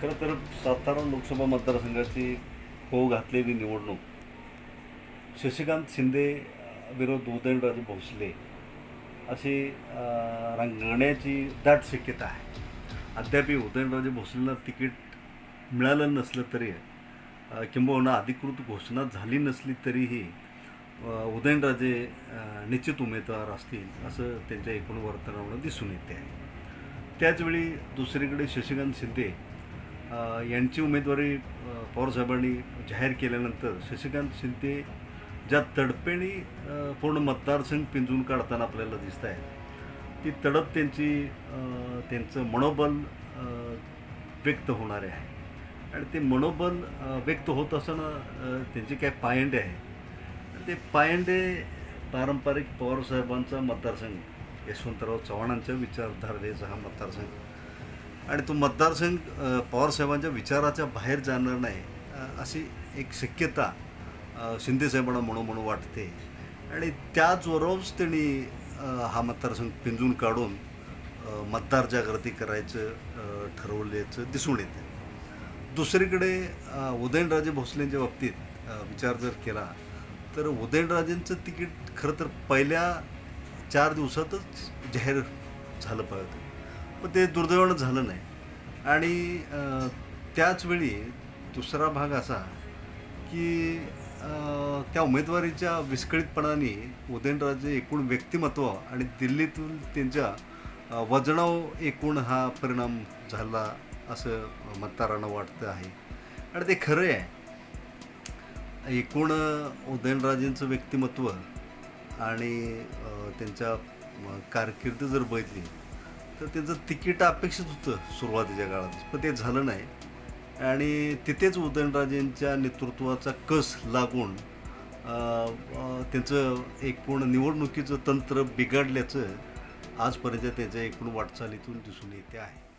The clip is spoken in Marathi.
खरं तर सातारा लोकसभा मतदारसंघाची हो घातलेली निवडणूक. शशिकांत शिंदे विरोध उदयनराजे भोसले अशी रंगण्याची दाट शक्यता आहे. अद्यापही उदयनराजे भोसलेंना तिकीट मिळालं नसलं तरी किंबहुना अधिकृत घोषणा झाली नसली तरीही उदयनराजे निश्चित उमेदवार असतील असं त्यांच्या एकूण वर्तनामुळे दिसून येते. आहे त्याचवेळी दुसरीकडे शशिकांत शिंदे यांची उमेदवारी पवारसाहेबांनी जाहीर केल्यानंतर शशिकांत शिंदे ज्या तडपेणी पूर्ण मतदारसंघ पिंजून काढताना आपल्याला दिसत आहे ती तडप त्यांची त्यांचं मनोबल व्यक्त होणारे आहे. आणि ते मनोबल व्यक्त होत असताना त्यांचे काय पायंडे आहे? ते पायंडे पारंपरिक पवारसाहेबांचा मतदारसंघ यशवंतराव चव्हाणांच्या विचारधारेचा हा मतदारसंघ आणि तो मतदारसंघ अ, पवारसाहेबांच्या विचाराच्या बाहेर जाणार नाही अशी एक शक्यता शिंदेसाहेबांना म्हणून म्हणून वाटते. आणि त्या त्यांनी हा मतदारसंघ पिंजून काढून मतदार जागृती करायचं ठरवल्याचं दिसून येतं. दुसरीकडे उदयनराजे भोसलेंच्या बाबतीत विचार जर केला तर उदयनराजेंचं तिकीट खरं तर पहिल्या चार दिवसातच जाहीर झालं पाहिजे पण ते दुर्दैवानं झालं नाही. आणि त्याचवेळी दुसरा भाग असा की त्या उमेदवारीच्या विस्कळीतपणाने उदयनराजे एकूण व्यक्तिमत्व आणि दिल्लीतून त्यांच्या वजनाव एकूण हा परिणाम झाला असं मतदारांना वाटतं आहे. आणि ते खरं आहे. एकूण उदयनराजेंचं व्यक्तिमत्व आणि त्यांच्या कारकिर्द कारकीर्द जर बघितली तर त्यांचं तिकीट अपेक्षित होतं सुरुवातीच्या काळात पण ते झालं नाही. आणि तिथेच उदयनराजेंच्या नेतृत्वाचा कस लागून त्यांचं एक पूर्ण एकूण निवडणुकीचं तंत्र बिघडल्याचं आजपर्यंत त्याच्या एकूण वाटचालीतून दिसून येते आहे.